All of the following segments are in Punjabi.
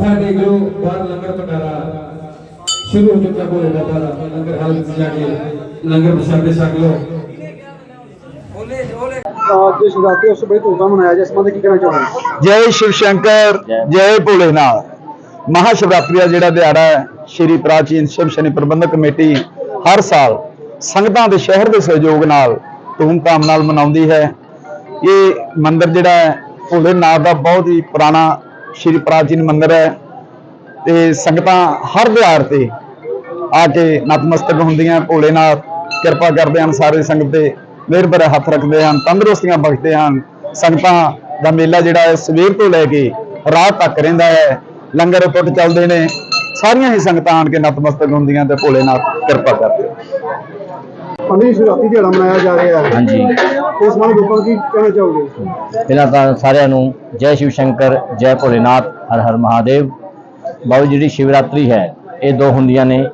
ਸਾਡੇ ਗੁਰੂ ਬਾਹਰ ਲੰਗਰ ਭੰਡਾਰਾ ਸ਼ੁਰੂ ਹੋ ਚੁੱਕਾ ਬੋਲੇ ਬਾਬਾ ਦਾ ਲੰਗਰ ਹਾਲ ਵਿੱਚ ਜਾ ਕੇ ਲੰਗਰ ਪ੍ਰਸ਼ਾਦੇ ਛਕ ਲਓ। ਅੱਜ ਸ਼ਿਵਰਾਤਰੀ ਉਸ ਬੜੀ ਧੂਮਧਾਮ ਮਨਾਇਆ ਜਾ ਇਸ ਸੰਬੰਧ ਕੀ ਕਹਿਣਾ ਚਾਹੁੰਦੇ ਜੈ ਸ਼ਿਵ ਸ਼ੰਕਰ ਜੈ ਭੋਲੇਨਾਥ ਮਹਾ ਸ਼ਿਵਰਾਤਰੀ ਦਾ ਜਿਹੜਾ ਦਿਹਾੜਾ ਹੈ ਸ਼੍ਰੀ ਪ੍ਰਾਚੀਨ ਸ਼ਿਵ ਸ਼ਨੀ ਪ੍ਰਬੰਧਕ ਕਮੇਟੀ ਹਰ ਸਾਲ ਸੰਗਤਾਂ ਦੇ ਸ਼ਹਿਰ ਦੇ ਸਹਿਯੋਗ ਨਾਲ ਧੂਮਧਾਮ ਨਾਲ ਮਨਾਉਂਦੀ ਹੈ। ਇਹ ਮੰਦਿਰ ਜਿਹੜਾ ਹੈ ਭੋਲੇਨਾਥ ਦਾ ਬਹੁਤ ਹੀ ਪੁਰਾਣਾ ਸ਼੍ਰੀ ਪ੍ਰਾਚੀਨ ਮੰਦਿਰ ਹੈ ਤੇ ਸੰਗਤਾਂ ਹਰ ਦਿਹਾੜ ਤੇ ਆ ਕੇ ਨਤਮਸਤਕ ਹੁੰਦੀਆਂ ਭੋਲੇਨਾਥ ਕਿਰਪਾ ਕਰਦੇ ਹਨ ਸਾਰੇ ਸੰਗਤ ਤੇ ਮਿਹਰ ਭਰੇ ਹੱਥ ਰੱਖਦੇ ਹਨ ਤੰਦਰੁਸਤੀਆਂ ਬਖਸ਼ਦੇ ਹਨ। ਸੰਗਤਾਂ ਦਾ ਮੇਲਾ ਜਿਹੜਾ ਹੈ ਸਵੇਰ ਤੋਂ ਲੈ ਕੇ ਰਾਤ ਤੱਕ ਰਹਿੰਦਾ ਹੈ। ਲੰਗਰ ਟੁੱਟ ਚੱਲਦੇ ਨੇ। ਸਾਰੀਆਂ ਹੀ ਸੰਗਤਾਂ ਆਣ ਕੇ ਨਤਮਸਤਕ ਹੁੰਦੀਆਂ ਤੇ ਭੋਲੇਨਾਥ ਕਿਰਪਾ ਕਰਦੇ ਪੰਜਵੀਂ ਸ਼ਿਵਰਾਤਰੀ ਦਿਹਾੜਾ ਮਨਾਇਆ ਜਾ ਰਿਹਾ ਹੈ। ਹਾਂਜੀ। ਇਸ ਸੰਬੰਧ ਲੋਕਾਂ ਨੂੰ ਕਹਿਣਾ ਚਾਹੋਗੇ? ਪਹਿਲਾਂ ਤਾਂ ਸਾਰਿਆਂ ਨੂੰ ਜੈ ਸ਼ਿਵ ਸ਼ੰਕਰ, ਜੈ ਭੋਲੇਨਾਥ, ਹਰ ਹਰ ਮਹਾਦੇਵ। ਬਾਬੂ ਜਿਹੜੀ ਸ਼ਿਵਰਾਤਰੀ ਹੈ, ਇਹ ਦੋ ਹੁੰਦੀਆਂ ਨੇ।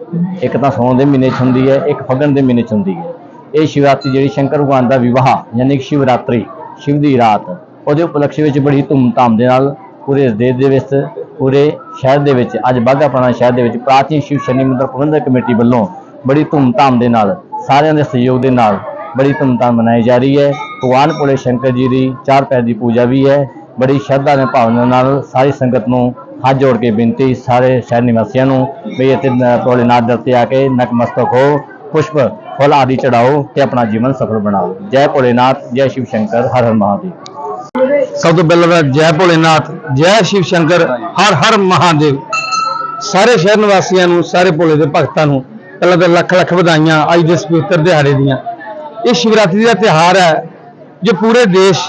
ਇੱਕ ਤਾਂ ਸੌਣ ਦੇ ਮਹੀਨੇ 'ਚ ਹੁੰਦੀ ਹੈ, ਇੱਕ ਫਗਣ ਦੇ ਮਹੀਨੇ 'ਚ ਹੁੰਦੀ ਹੈ। ਇਹ ਸ਼ਿਵਰਾਤਰੀ ਜਿਹੜੀ ਸ਼ੰਕਰ ਭਗਵਾਨ ਦਾ ਵਿਵਾਹ, ਯਾਨੀ ਕਿ ਸ਼ਿਵਰਾਤਰੀ, ਸ਼ਿਵ ਦੀ ਰਾਤ, ਉਹਦੇ ਉਪਲਕਸ਼ ਵਿੱਚ ਬੜੀ ਧੂਮਧਾਮ ਦੇ ਨਾਲ ਪੂਰੇ ਦੇਸ਼ ਦੇ ਵਿੱਚ, ਪੂਰੇ ਸ਼ਹਿਰ ਦੇ ਵਿੱਚ, ਅੱਜ ਬਾਘਾ ਸ਼ਹਿਰ ਦੇ ਵਿੱਚ ਪ੍ਰਾਚੀਨ ਸ਼ਿਵ ਸ਼ਨੀ ਮੰਦਰ ਪ੍ਰਬੰਧਕ ਕਮੇਟੀ ਵੱਲੋਂ ਬੜੀ ਧੂਮਧਾਮ ਦੇ ਨਾਲ, ਸਾਰਿਆਂ ਦੇ ਸਹਿਯੋਗ ਦੇ ਨਾਲ ਬੜੀ ਧੂਮਧਾਮ ਮਨਾਈ ਜਾ ਰਹੀ ਹੈ। ਭਗਵਾਨ ਭੋਲੇ ਸ਼ੰਕਰ ਜੀ ਦੀ ਚਾਰ ਪੈਰ ਦੀ ਪੂਜਾ ਵੀ ਹੈ। ਬੜੀ ਸ਼ਰਧਾ ਤੇ ਭਾਵਨਾ ਨਾਲ ਸਾਰੀ ਸੰਗਤ ਨੂੰ ਹੱਥ ਜੋੜ ਕੇ ਬੇਨਤੀ ਸਾਰੇ ਸ਼ਹਿਰ ਨਿਵਾਸੀਆਂ ਨੂੰ ਵੀ ਇੱਥੇ ਨ- ਭੋਲੇਨਾਥ ਦਰ ਤੇ ਆ ਕੇ ਨਤਮਸਤਕ ਹੋ, ਪੁਸ਼ਪ, ਫਲ ਆਦਿ ਚੜਾਓ ਤੇ ਆਪਣਾ ਜੀਵਨ ਸਫਲ ਬਣਾਓ। ਜੈ ਭੋਲੇਨਾਥ ਜੈ ਸ਼ਿਵ ਸ਼ੰਕਰ, ਹਰ ਹਰ ਮਹਾਦੇਵ। ਸਭ ਤੋਂ ਪਹਿਲਾਂ ਤਾਂ ਜੈ ਭੋਲੇਨਾਥ ਜੈ ਸ਼ਿਵ ਸ਼ੰਕਰ, ਹਰ ਹਰ ਮਹਾਦੇਵ। ਸਾਰੇ ਸ਼ਹਿਰ ਨਿਵਾਸੀਆਂ ਨੂੰ, ਸਾਰੇ ਭੋਲੇ ਦੇ ਭਗਤਾਂ ਨੂੰ, ਪਹਿਲਾਂ ਤਾਂ ਲੱਖ ਲੱਖ ਵਧਾਈਆਂ ਅੱਜ ਦੇ ਇਸ ਪਵਿੱਤਰ ਦਿਹਾੜੇ ਦੀਆਂ। ਇਹ ਸ਼ਿਵਰਾਤਰੀ ਦਾ ਤਿਉਹਾਰ ਹੈ, ਜੋ ਪੂਰੇ ਦੇਸ਼,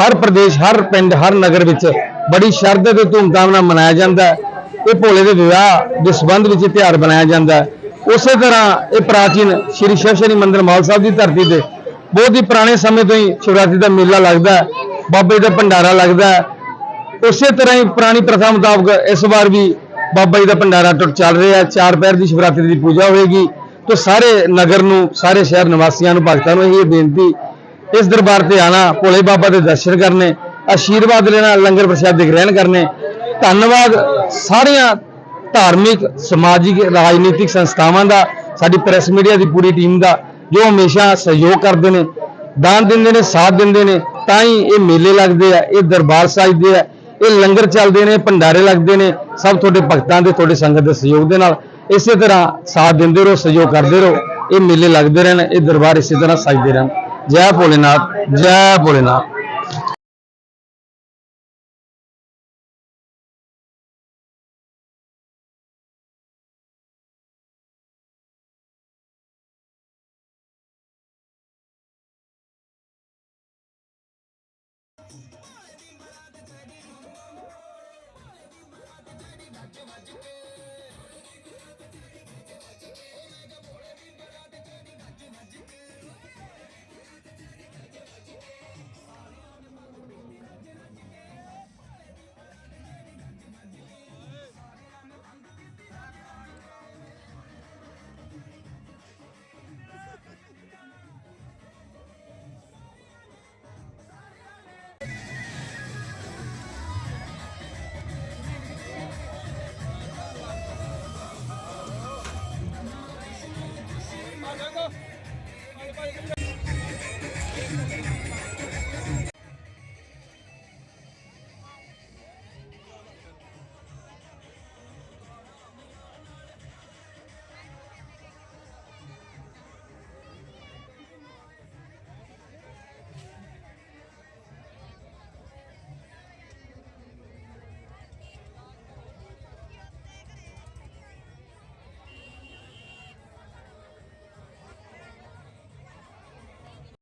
ਹਰ ਪ੍ਰਦੇਸ਼, ਹਰ ਪਿੰਡ, ਹਰ ਨਗਰ ਵਿੱਚ ਬੜੀ ਸ਼ਰਧਾ ਤੇ ਧੂਮਧਾਮ ਨਾਲ ਮਨਾਇਆ ਜਾਂਦਾ ਹੈ। ਇਹ ਭੋਲੇ ਦੇ ਵਿਆਹ ਦੇ ਸੰਬੰਧ ਵਿੱਚ ਇਹ ਤਿਉਹਾਰ ਮਨਾਇਆ ਜਾਂਦਾ ਹੈ। ਉਸੇ ਤਰ੍ਹਾਂ ਇਹ ਪ੍ਰਾਚੀਨ ਸ਼੍ਰੀ ਸ਼ਿਵ ਸ਼ਨੀ ਮੰਦਿਰ ਮਾਲ ਸਾਹਿਬ ਦੀ ਧਰਤੀ ਤੇ ਬਹੁਤ ਹੀ ਪੁਰਾਣੇ ਸਮੇਂ ਤੋਂ ਹੀ ਸ਼ਿਵਰਾਤਰੀ ਦਾ ਮੇਲਾ ਲੱਗਦਾ ਹੈ, ਬਾਬੇ ਦਾ ਭੰਡਾਰਾ ਲੱਗਦਾ ਹੈ। ਉਸੇ ਤਰ੍ਹਾਂ ਹੀ ਪੁਰਾਣੀ ਪ੍ਰਥਾ ਮੁਤਾਬਕ ਇਸ ਵਾਰ ਵੀ ਬਾਬਾ ਜੀ ਦਾ ਭੰਡਾਰਾ ਟੁੱਟ ਚੱਲ ਰਿਹਾ ਹੈ। ਚਾਰ ਪੈਰ ਦੀ ਸ਼ਿਵਰਾਤਰੀ ਦੀ ਪੂਜਾ ਹੋਏਗੀ। ਤੇ ਸਾਰੇ ਨਗਰ ਨੂੰ, ਸਾਰੇ ਸ਼ਹਿਰ ਨਿਵਾਸੀਆਂ ਨੂੰ, ਭਗਤਾਂ ਨੂੰ ਇਹ ਬੇਨਤੀ, ਇਸ ਦਰਬਾਰ ਤੇ ਆਣਾ, ਭੋਲੇ ਬਾਬਾ ਦੇ ਦਰਸ਼ਨ ਕਰਨੇ, ਆਸ਼ੀਰਵਾਦ ਲੈਣਾ, ਲੰਗਰ ਪ੍ਰਸ਼ਾਦ ਦੇ ਗ੍ਰਹਿਣ ਕਰਨੇ। ਧੰਨਵਾਦ ਸਾਰੀਆਂ ਧਾਰਮਿਕ, ਸਮਾਜਿਕ, ਰਾਜਨੀਤਿਕ ਸੰਸਥਾਵਾਂ ਦਾ, ਸਾਡੀ ਪ੍ਰੈਸ ਮੀਡੀਆ ਦੀ ਪੂਰੀ ਟੀਮ ਦਾ, ਜੋ ਹਮੇਸ਼ਾ ਸਹਿਯੋਗ ਕਰਦੇ ਨੇ, ਦਾਨ ਦਿੰਦੇ ਨੇ, ਸਾਥ ਦਿੰਦੇ ਨੇ, ਤਾਂ ਹੀ ਇਹ ਮੇਲੇ ਲੱਗਦੇ ਆ, ਇਹ ਦਰਬਾਰ ਸਜਦੇ ਆ। ਇਹ ਲੰਗਰ ਚੱਲਦੇ ਨੇ, ਭੰਡਾਰੇ ਲੱਗਦੇ ਨੇ, ਸਭ ਤੁਹਾਡੇ ਭਗਤਾਂ ਦੇ, ਤੁਹਾਡੇ ਸੰਗਤ ਦੇ ਸਹਿਯੋਗ ਦੇ ਨਾਲ। ਇਸੇ ਤਰ੍ਹਾਂ ਸਾਥ ਦਿੰਦੇ ਰਹੋ, ਸਹਿਯੋਗ ਕਰਦੇ ਰਹੋ, ਇਹ ਮੇਲੇ ਲੱਗਦੇ ਰਹਿਣ, ਇਹ ਦਰਬਾਰ ਇਸੇ ਤਰ੍ਹਾਂ ਸਜਦੇ ਰਹਿਣ। ਜੈ ਭੋਲੇਨਾਥ ਜੈ ਭੋਲੇਨਾਥ। バレバレ。